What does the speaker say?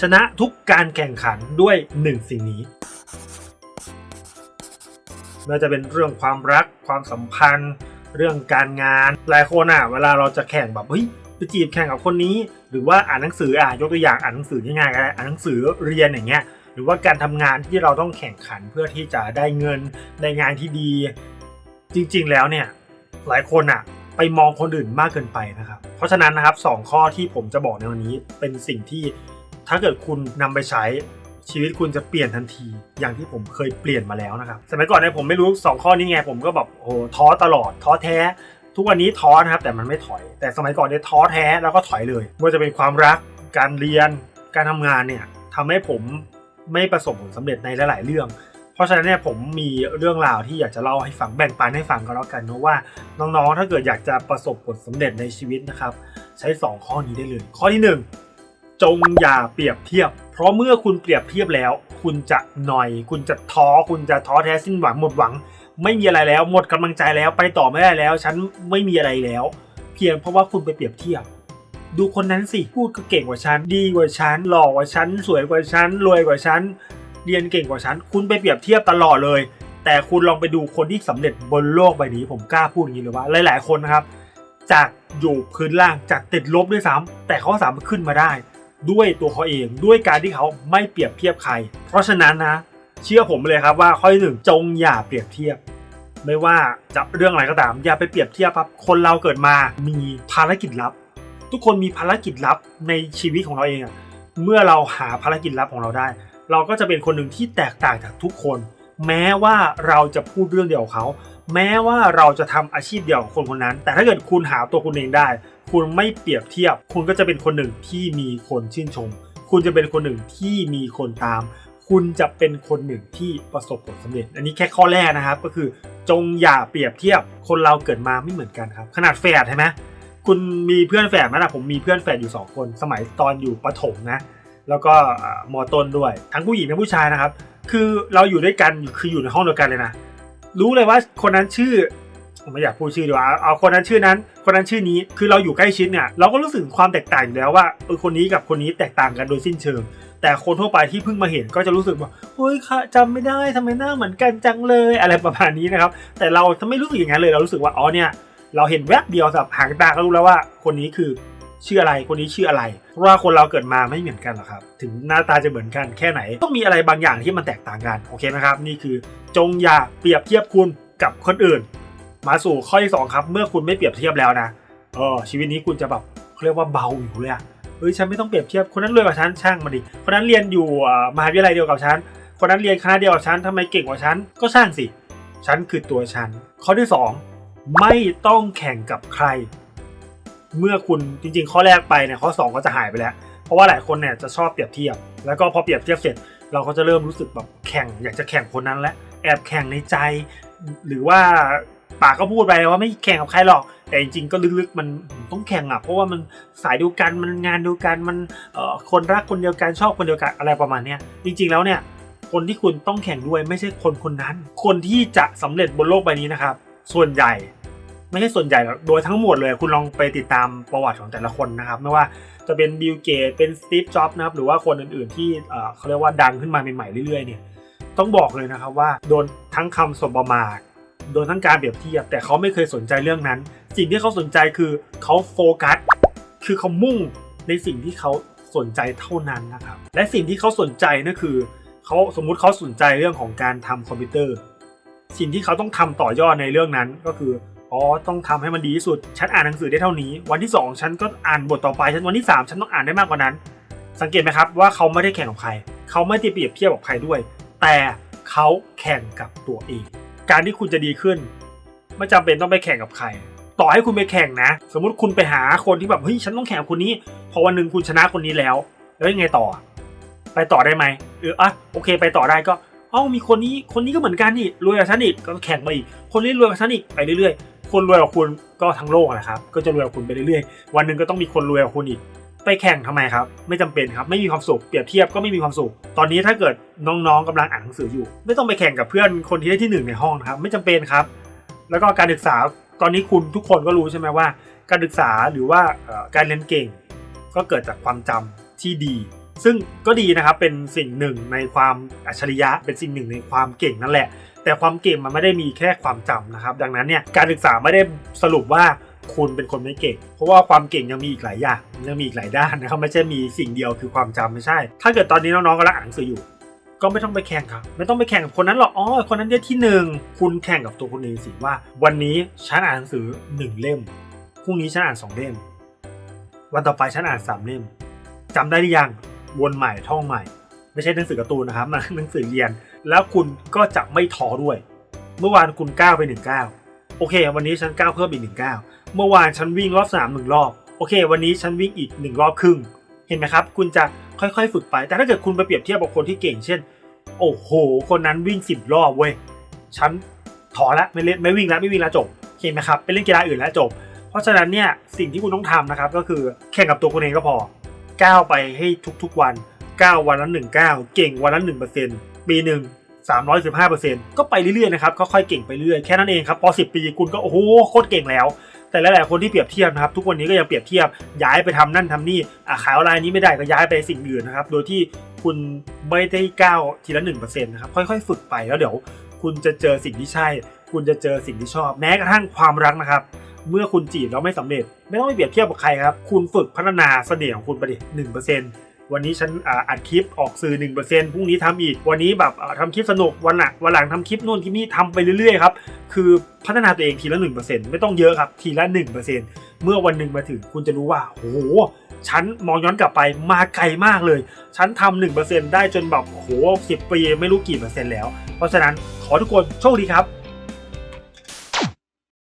ชนะทุกการแข่งขันด้วยหนึ่งสิ่งนี้ไม่ว่าจะเป็นเรื่องความรักความสัมพันธ์ เรื่องการงาน หลายคนอะเวลาเราจะแข่งแบบเฮ้ยไปจีบแข่งกับคนนี้ หรือว่าอ่านหนังสืออะยกตัวอย่างอ่านหนังสือง่ายๆก็ได้อ่านหนังสือเรียนอย่างเงี้ยหรือว่าการทำงานที่เราต้องแข่งขันเพื่อที่จะได้เงินได้งานที่ดี จริงๆแล้วเนี่ยหลายคนอะไปมองคนอื่นมากเกินไปนะครับ เพราะฉะนั้นนะครับสองข้อที่ผมจะบอกในวันนี้เป็นสิ่งที่ ถ้าเกิดคุณนำไปใช้ชีวิตคุณจะเปลี่ยนทันทีอย่างที่ผมเคยเปลี่ยนมาแล้วนะครับ สมัยก่อนเนี่ยผมไม่รู้สองข้อนี้ไงผมก็แบบโอ้โหท้อตลอดท้อแท้ ทุกวันนี้ท้อนะครับ แต่มันไม่ถอย แต่สมัยก่อนเนี่ยท้อแท้แล้วก็ถอยเลยไม่ว่าจะเป็นความรักการเรียน การทำงานเนี่ยทำให้ผมไม่ประสบผลสำเร็จในหลาย ๆ เรื่อง เพราะฉะนั้นเนี่ยผมมีเรื่องราวที่อยากจะเล่าให้ฟังแบ่งปันให้ฟังก็แล้วกันเนอะว่าน้องๆ ถ้าเกิดอยากจะประสบผลสำเร็จในชีวิตนะครับ ใช้ 2 ข้อนี้ได้เลย ข้อที่ 1 จงอย่าเปรียบเทียบ เพราะเมื่อคุณเปรียบเทียบแล้ว คุณจะหน่อย คุณจะท้อคุณจะท้อแท้สิ้นหวังหมดหวัง ไม่มีอะไรแล้ว หมดกำลังใจแล้วไปต่อไม่ได้แล้ว ฉันไม่มีอะไรแล้ว เพียงเพราะว่าคุณไปเปรียบเทียบ ดูคนนั้นสิพูดก็เก่งกว่าฉันดีกว่าฉันหล่อกว่าฉันสวยกว่าฉันรวยกว่าฉันเรียนเก่งกว่าฉัน คุณไปเปรียบเทียบตลอดเลย แต่คุณลองไปดูคนที่สำเร็จบนโลกใบนี้ ผมกล้าพูดอย่างนี้เลยว่า หลาย ๆ คนนะครับ จากอยู่พื้นล่างจากติดลบด้วยซ้ำแต่เขาสามารถขึ้นมาได้ ด้วยตัวเขาเองด้วยการที่เขาไม่เปรียบเทียบใคร เพราะฉะนั้นนะ เชื่อผมเลยครับว่าข้อที่หนึ่งจงอย่าเปรียบเทียบ ไม่ว่าจะเรื่องอะไรก็ตาม อย่าไปเปรียบเทียบครับคนเราเกิดมามีภารกิจลับ ทุกคนมีภารกิจลับในชีวิตของเราเองเมื่อเราหาภารกิจลับของเราได้ เราก็จะเป็นคนหนึ่งที่แตกต่างจากทุกคน แม้ว่าเราจะพูดเรื่องเดียวกับเขา แม้ว่าเราจะทำอาชีพเดียวกับคนคนนั้น แต่ถ้าเกิดคุณหาตัวคุณเองได้ คุณไม่เปรียบเทียบ คุณก็จะเป็นคนหนึ่งที่มีคนชื่นชม คุณจะเป็นคนหนึ่งที่มีคนตาม คุณจะเป็นคนหนึ่งที่ประสบผลสำเร็จ อันนี้แค่ข้อแรกนะครับ ก็คือจงอย่าเปรียบเทียบ คนเราเกิดมาไม่เหมือนกันครับ ขนาดแฝดใช่ไหมคุณมีเพื่อนแฝดไหมล่ะผมมีเพื่อนแฝดอยู่สองคน สมัยตอนอยู่ประถมนะ แล้วก็มอต้นด้วย ทั้งผู้หญิงและผู้ชายนะครับ คือเราอยู่ด้วยกันคืออยู่ในห้องเดียวกันเลยนะ รู้เลยว่าคนนั้นชื่อ ผมไม่อยากพูดชื่อดีกว่าเอาคนนั้นชื่อนั้น คนนั้นชื่อนี้คือเราอยู่ใกล้ชิดเนี่ยเราก็รู้สึกความแตกต่างอยู่แล้วว่าเออคนนี้กับคนนี้แตกต่างกันโดยสิ้นเชิง แต่คนทั่วไปที่เพิ่งมาเห็นก็จะรู้สึกว่าเฮ้ยค่ะจำไม่ได้ทำไมหน้าเหมือนกันจังเลยอะไรประมาณนี้นะครับ แต่เราไม่รู้สึกอย่างนั้นเลยเรารู้สึกว่าอ๋อเนี่ยเราเห็นแวบเดียวสับหางตาก็รู้แล้วว่าคนนี้คือชื่ออะไรคนนี้ชื่ออะไร เพราะว่าคนเราเกิดมาไม่เหมือนกันหรอกครับ ถึงหน้าตาจะเหมือนกันแค่ไหน ต้องมีอะไรบางอย่างที่มันแตกต่างกัน โอเคไหมครับ นี่คือจงอย่าเปรียบเทียบคุณกับคนอื่น มาสู่ข้อที่สองครับ เมื่อคุณไม่เปรียบเทียบแล้วนะเออชีวิตนี้คุณจะแบบเขาเรียกว่าเบาอยู่เลยอะเฮ้ยฉันไม่ต้องเปรียบเทียบคนนั้นรวยกว่าฉันช่างมาดิคนนั้นเรียนอยู่มหาวิทยาลัยเดียวกับฉันคนนั้นเรียนคณะเดียวกับฉันทำไมเก่งกว่าฉันก็ช่างสิฉันคือตัวฉัน ข้อที่สองไม่ต้องแข่งกับใคร เมื่อคุณจริงๆ ข้อแรกไปเนี่ยข้อ 2 ก็จะหายไปแล้ว เพราะว่าหลายคนเนี่ยจะชอบเปรียบเทียบ แล้วก็พอเปรียบเทียบเสร็จ เราก็จะเริ่มรู้สึกแบบแข่ง อยากจะแข่งคนนั้นและแอบแข่งในใจ หรือว่า ปากก็พูดไปว่าไม่แข่งกับใครหรอก แต่จริงๆก็ลึกๆมันต้องแข่งอะ เพราะว่ามันสายเดียวกันมันงานเดียวกันมันคนรักคนเดียวกันชอบคนเดียวกันอะไรประมาณเนี้ยจริง ๆแล้วเนี่ยคนที่คุณต้องแข่งด้วยไม่ใช่คนคนนั้น คนที่จะสำเร็จบนโลกใบนี้นะครับ ส่วนใหญ่ไม่ใช่ส่วนใหญ่หรอกโดยทั้งหมดเลยคุณลองไปติดตามประวัติของแต่ละคนนะครับ ไม่ว่าจะเป็นบิลเกตเป็นสตีฟจ็อบส์นะครับ หรือว่าคนอื่นๆที่เขาเรียกว่าดังขึ้นมาใหม่ๆเรื่อยๆเนี่ย ต้องบอกเลยนะครับว่าโดนทั้งคำสบประมาท โดนทั้งการเปรียบเทียบแต่เขาไม่เคยสนใจเรื่องนั้น สิ่งที่เขาสนใจคือเขาโฟกัสคือเขามุ่งในสิ่งที่เขาสนใจเท่านั้นนะครับ และสิ่งที่เขาสนใจนั่นคือเขาสมมุติเขาสนใจเรื่องของการทำคอมพิวเตอร์ สิ่งที่เขาต้องทำต่อยอดในเรื่องนั้นก็คืออ๋อต้องทำให้มันดีที่สุดฉันอ่านหนังสือได้เท่านี้ วันที่ 2 ฉันก็อ่านบทต่อไปฉันวันที่ 3 ฉันต้องอ่านได้มากกว่านั้น สังเกตไหมครับว่าเขาไม่ได้แข่งกับใคร เขาไม่ได้เปรียบเทียบกับใครด้วย แต่เขาแข่งกับตัวเอง การที่คุณจะดีขึ้น ไม่จำเป็นต้องไปแข่งกับใคร ต่อให้คุณไปแข่งนะ สมมติคุณไปหาคนที่แบบเฮ้ยฉันต้องแข่งคนนี้ พอวันหนึ่งคุณชนะคนนี้แล้ว แล้วยังไงต่อ ไปต่อได้ไหมเอออะโอเค ไปต่อได้ก็เอ้ามีคนนี้คนนี้ก็เหมือนกันนี่รวยกว่าฉันอีกก็แข่งมาอีก คนนี้รวยกว่าฉันอีกไปเรื่อยๆคนรวยกว่าคุณก็ทั้งโลกแหละครับ ก็จะรวยกว่าคุณไปเรื่อยๆ วันหนึ่งก็ต้องมีคนรวยกว่าคุณอีก ไปแข่งทำไมครับ ไม่จำเป็นครับไม่มีความสุขเปรียบเทียบก็ไม่มีความสุข ตอนนี้ถ้าเกิดน้องๆกำลังอ่านหนังสืออยู่ ไม่ต้องไปแข่งกับเพื่อนคนที่ได้ที่หนึ่งในห้องครับ ไม่จำเป็นครับ แล้วก็การศึกษาตอนนี้คุณทุกคนก็รู้ใช่ไหมว่า การศึกษาหรือว่าการเรียนเก่ง ก็เกิดจากความจำที่ดี ซึ่งก็ดีนะครับเป็นสิ่งหนึ่งในความอัจฉริยะเป็นสิ่งหนึ่งในความเก่งนั่นแหละ แต่ความเก่งมันไม่ได้มีแค่ความจำนะครับ ดังนั้นเนี่ยการศึกษาไม่ได้สรุปว่า คุณเป็นคนไม่เก่ง เพราะว่าความเก่งยังมีอีกหลายอย่างยังมีอีกหลายด้านนะครับไม่ใช่มีสิ่งเดียวคือความจำไม่ใช่ ถ้าเกิดตอนนี้น้องๆกำลังอ่านหนังสืออยู่ ก็ไม่ต้องไปแข่งครับ ไม่ต้องไปแข่งกับคนนั้นหรอกอ๋อคนนั้นได้ที่หนึ่งคุณแข่งกับตัวคุณเองสิว่า วันนี้ฉันอ่านหนังสือหนึ่งเล่มพรุ่งนี้ฉันอ่านสองเล่มวันต่อไปฉันอ่านสามเล่มจำได้หรือยังวนใหม่ท่องใหม่ ไม่ใช่หนังสือการ์ตูนนะครับมันหนังสือเรียน แล้วคุณก็จะไม่ท้อด้วย เมื่อวานคุณก้าวไปหนึ่งก้าวโอเค วันนี้ฉันก้าวเพิ่มอีกหนึ่งก้าว เมื่อวานฉันวิ่งรอบสนามหนึ่งรอบ โอเค วันนี้ฉันวิ่งอีกหนึ่งรอบครึ่ง เห็นไหมครับ คุณจะค่อยๆ ฝึกไป แต่ถ้าเกิดคุณไปเปรียบเทียบกับคนที่เก่งเช่น โอ้โห คนนั้นวิ่งสิบรอบเว้ย ฉันถอละไม่เล่นไม่วิ่งแล้วไม่วิ่งแล้วจบเห็นไหมครับไปเล่นกีฬาอื่นแล้วจบ เพราะฉะนั้นเนี่ยสิ่งที่คุณต้องทำนะครับก็คือแข่งกับตัวคุณเองก็พอ ก้าวไปให้ทุกๆวัน ก้าววันละหนึ่งก้าวเก่งวันละหนึ่งเปอร์เซ็นต์ปีหนึ่งสามร้อยสิบห้าเปอร์เซ็นต์ก็ไปเรื่อยๆนะครับค่อยๆเก่งไปเรื่อยแค่นั้นเองครับพอสิบปีคุณก็โอ้โหโคตรเก่งแล้ว แต่หลายๆคนที่เปรียบเทียบนะครับทุกวันนี้ก็ยังเปรียบเทียบย้ายไปทำนั่นทำนี่อะขายออนไลน์นี้ไม่ได้ก็ย้ายไปสิ่งอื่นนะครับโดยที่คุณไม่ได้ก้าวทีละหนึ่งเปอร์เซ็นต์นะครับค่อยๆ ฝึกไปแล้วเดี๋ยว คุณจะเจอสิ่งที่ใช่ คุณจะเจอสิ่งที่ชอบ แม้กระทั่งความรักนะครับ เมื่อคุณจีบแล้วไม่สำเร็จ ไม่ต้องไปเปรียบเทียบกับใครครับ คุณฝึกพัฒนาเสน่ห์ของคุณไปดิหนึ่งเปอร์เซ็นต์ วันนี้ฉันอ,อัดคลิปออกสื่อ1%พรุ่งนี้ทำอีก วันนี้แบบอ่าทำคลิปสนุก วันหลังวันหลังทำคลิปนู่นคลิปนี้ทำไปเรื่อยๆครับ คือพัฒนาตัวเองทีละ 1%ไม่ต้องเยอะครับ ทีละ 1%เมื่อวันหนึ่งมาถึงคุณจะรู้ว่า โอ้โห ฉันมองย้อนกลับไปมาไกลมากเลย ฉันทำหนึ่งเปอร์เซนต์ได้จนแบบ โอ้โหสิบปีไม่รู้กี่เปอร์เซ็นต์แล้ว เพราะฉะนั้นขอทุกคนโชคดีครับ